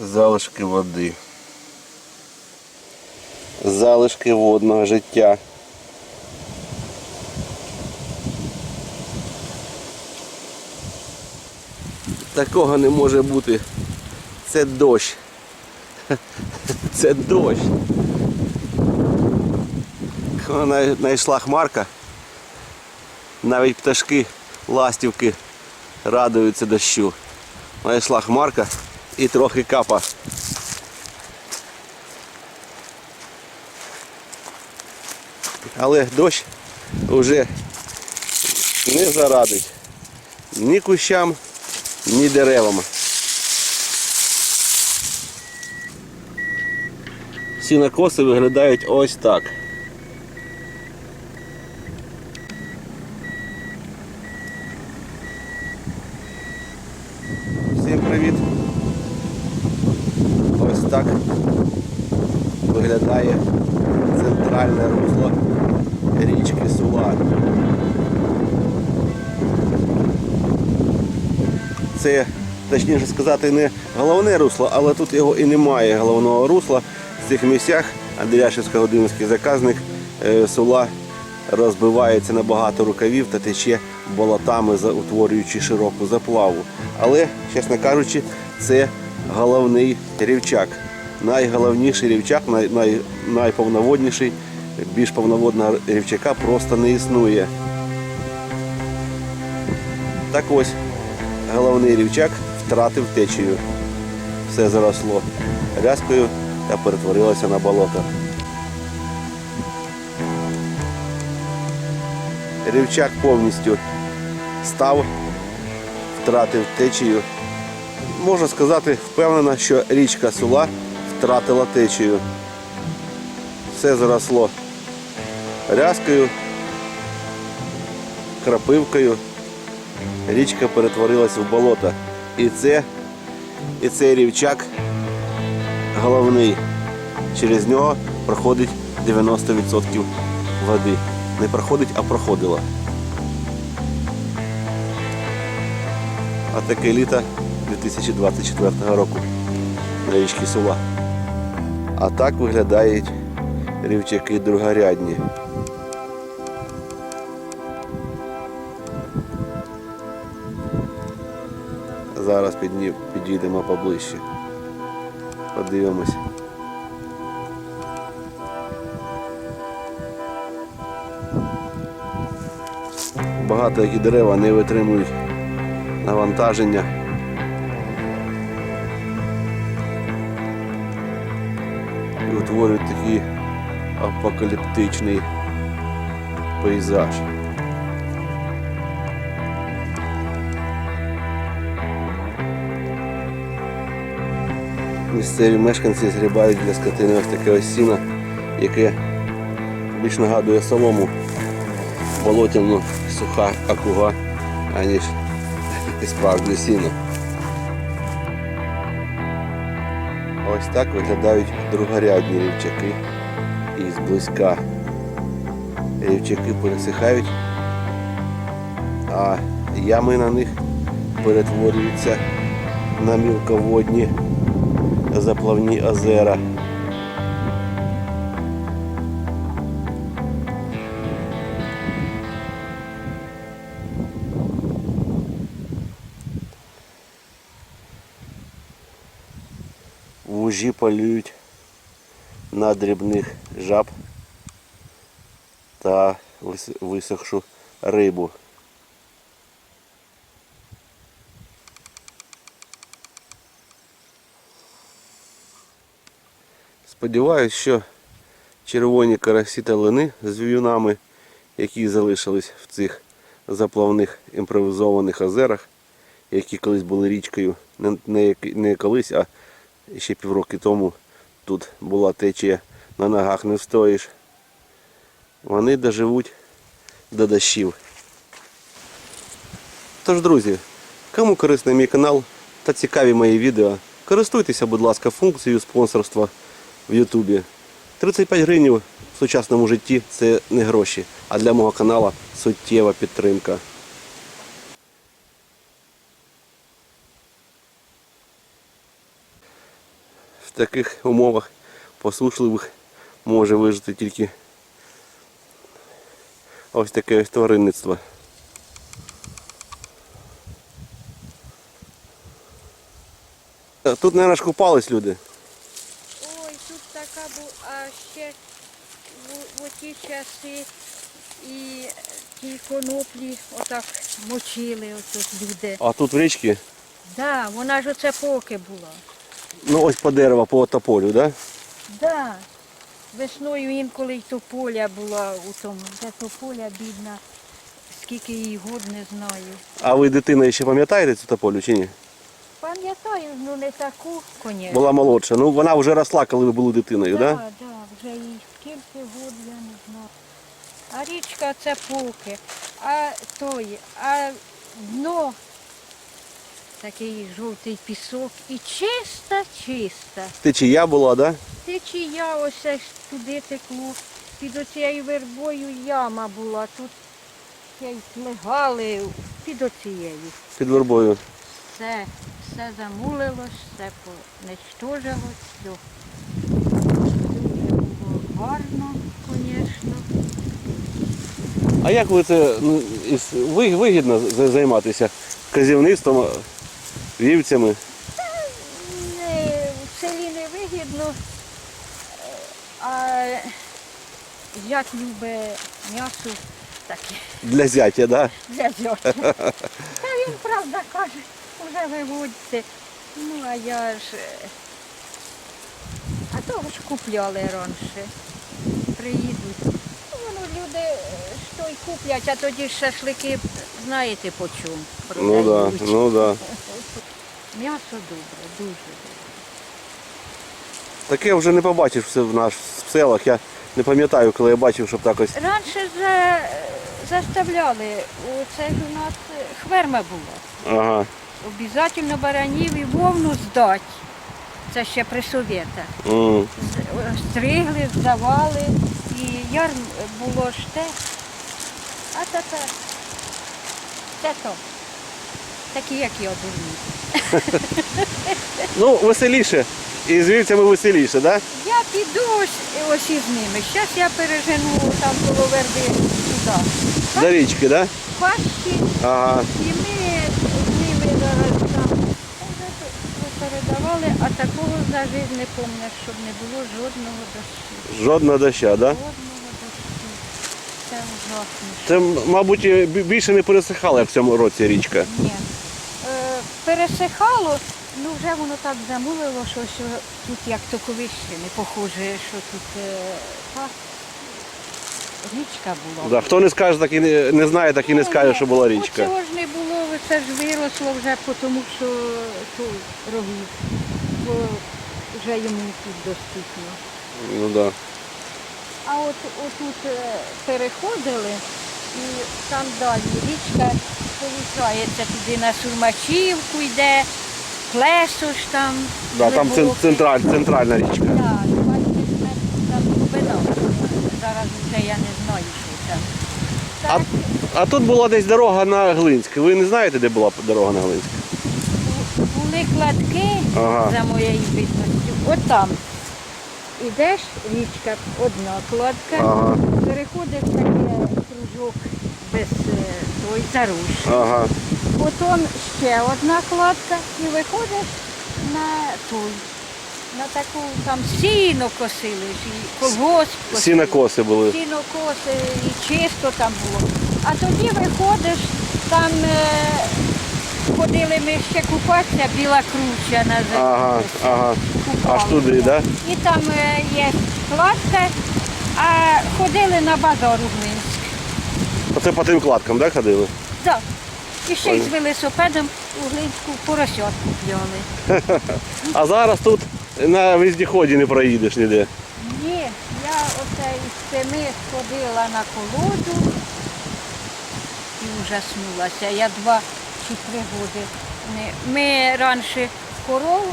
залишки води. Залишки водного життя. Такого не може бути. Це дощ. Це дощ. Коли знайшла хмарка, навіть пташки, ластівки радуються дощу. Знайшла хмарка і трохи капа. Але дощ вже не зарадить ні кущам, ні деревам. Сінокоси виглядають ось так. Всім привіт! Ось так виглядає центральне русло річки Сула. Це, точніше сказати, не головне русло, але тут його і немає головного русла. В цих місцях Андріашівсько-Годинський заказник е, Сула розбивається на багато рукавів та тече болотами, утворюючи широку заплаву. Але, чесно кажучи, це головний рівчак. Найголовніший рівчак, най, най, найповноводніший, більш повноводного рівчака просто не існує. Так ось, головний рівчак втратив течію. Все заросло рязкою та перетворилося на болото. Рівчак повністю став, втратив течію. Можна сказати впевнено, що річка Сула втратила течію. Все заросло рязкою, крапивкою. Річка перетворилась в болото. І це, і цей рівчак головний. Через нього проходить 90% води. Не проходить, а проходила. А таке літо 2024 року на річці Сула. А так виглядають рівчаки другорядні. Зараз підійдемо поближче. Подивимось. Багато які дерева не витримують навантаження. І утворюють такий апокаліптичний пейзаж. Місцеві мешканці згрібають для скотини ось таке ось сіно, яке більш нагадує солому болотяну суха акуга, аніж справжнє сіно. Ось так виглядають другорядні рівчаки і зблизька. Рівчаки пересихають, а ями на них перетворюються на мілководні заплавні озера. Вужі полюють на дрібних жаб та висохшу рибу. Сподіваюсь, що червоні карасі та лини з в'юнами, які залишились в цих заплавних імпровізованих озерах, які колись були річкою, не, не, колись, а ще півроки тому тут була течія, на ногах не встоїш. Вони доживуть до дощів. Тож, друзі, кому корисний мій канал та цікаві мої відео, користуйтеся, будь ласка, функцією спонсорства в Ютубі. 35 гривень в сучасному житті це не гроші, а для мого каналу суттєва підтримка. В таких умовах посушливих може вижити тільки ось таке ось тваринництво. Тут, мабуть, купались люди. Ой, тут така була, а ще в, в ті часи і ті коноплі отак мочили отут люди. А тут в річці, Да, вона ж оце поки була. ну ось по дерева, по тополю, да? Да. Весною інколи й тополя була у тому. Де тополя бідна, скільки їй год не знаю. А ви дитина ще пам'ятаєте цю тополю чи ні? Пам'ятаю, ну не таку, звісно. Була молодша. Ну вона вже росла, коли ви були дитиною, Да, да? да, вже їй скільки год, я не знаю. А річка це поки, а той, а дно такий жовтий пісок і чиста, чиста. Течія була, да? Течія ось аж туди текло. Під оцією вербою яма була. Тут плегали під оцією. Під вербою. Все, все замулилось, все поничтожилось, все. Дуже було гарно. А як ви це ну, ви- вигідно займатися казівництвом, вівцями? В селі не вигідно, е, а як любить м'ясо, таке Для зятя, да? для зьоти. Та він, правда, каже, вже виводьте. Ну, а я ж. е, А того ж купляли раніше. Приїдуть. Ну, воно люди е, що й куплять, а тоді ж шашлики, знаєте по чому Ну да, ну да. М'ясо добре, дуже добре. Таке вже не побачиш все в наш в селах. Я не пам'ятаю, коли я бачив, щоб так ось. Раніше за, заставляли, це ж у нас хверма була. Ага. Обязательно баранів і вовну здати. Це ще при совєтах. З- Стригли, здавали, і ярм було ж те. А тепер це то. Такі, як я дурні. Ну, веселіше. І з вівцями веселіше, да? Я піду ось, ось із ними. Зараз я пережену там коло верби туди. До річки, да? Пащі, Ага. і ми з ними зараз там вже тут передавали, а такого за життя не пам'ятаю, щоб не було жодного дощу. Жодного доща, да? Жодного дощу. Це ужасно. Це, мабуть, бі- більше не пересихала як в цьому році річка. Ні. Е, пересихало, ну вже воно так замулило, що, що тут як токовище, не похоже, що тут е, та річка була. Да. Хто не скаже, так і не, не знає, так і не скаже, що була річка. Цього ж не було, це ж виросло вже по тому, що той рогів, бо вже йому тут доступно. Ну да. А от отут е, переходили і там далі річка повертається туди на Сурмачівку йде, Плесо ж там. Да, там цен- централь, центральна річка. Так, 20 там глибина. Зараз вже я не знаю, що там. А, Так, а тут була десь дорога на Глинськ. Ви не знаєте, де була дорога на Глинськ? Бу- були кладки Ага. за моєю видністю. От там. Ідеш, річка, одна кладка, Ага. переходиш таке кружок без е, той зарушення. Ага. Потім ще одна кладка і виходиш на той. На таку там сіно косили, і колгосп косили. Сінокоси були. Сіно коси і чисто там було. А тоді виходиш, там е, ходили ми ще купатися, біла круча Ага, називається. ага. Аж Купалися. туди, да? І там е, є кладка, а ходили на базар у Глинськ. Оце по тим кладкам, да, ходили? Так. І ще й з велосипедом у Глинську поросят купляли. А зараз тут на вездіході не проїдеш ніде. Ні, я оце із семи сходила на колоду і ужаснулася. Я два три роки. Ми раніше коров,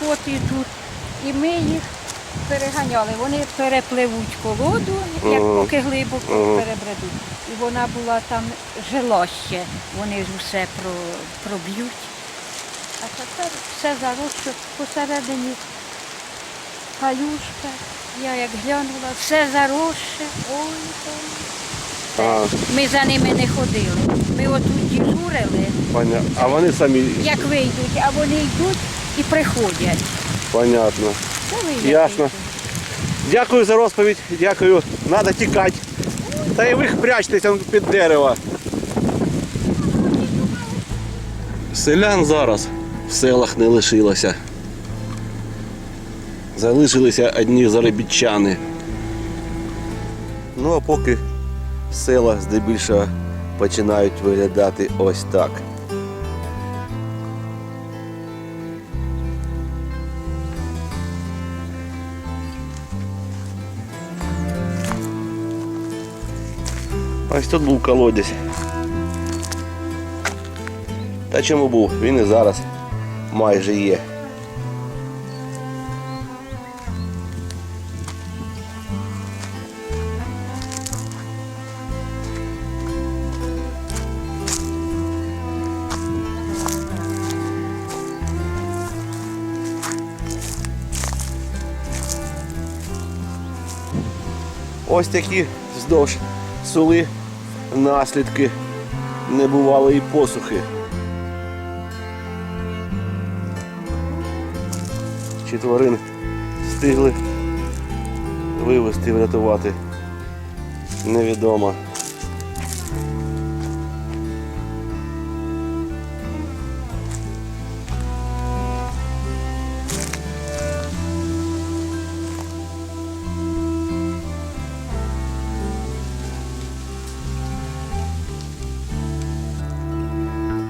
коти тут, і ми їх переганяли. Вони перепливуть колоду, як поки глибоко перебредуть. І вона була там жила ще, вони ж усе проб'ють. А тепер все заросше посередині калюшка. Я як глянула, все заросше. Ой, ой. Ми за ними не ходили. Ми отут дежурили, поня... А вони самі як вийдуть, а вони йдуть і приходять. понятно. Це ви як Ясно. вийдуть. Дякую за розповідь, дякую. Надо тікати. Та і ви прячтеся під дерево. Селян зараз в селах не лишилося. Залишилися одні заробітчани. Ну а поки села здебільшого починають виглядати ось так. Ось тут був колодязь. Та чому був? Він і зараз майже є. Ось такі вздовж сули наслідки небувалої посухи. Чи тварин встигли вивезти, врятувати. Невідомо.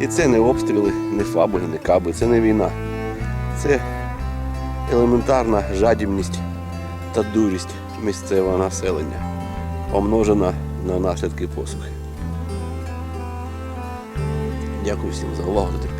І це не обстріли, не фаби, не каби, це не війна. Це елементарна жадібність та дурість місцевого населення, помножена на наслідки посухи. Дякую всім за увагу.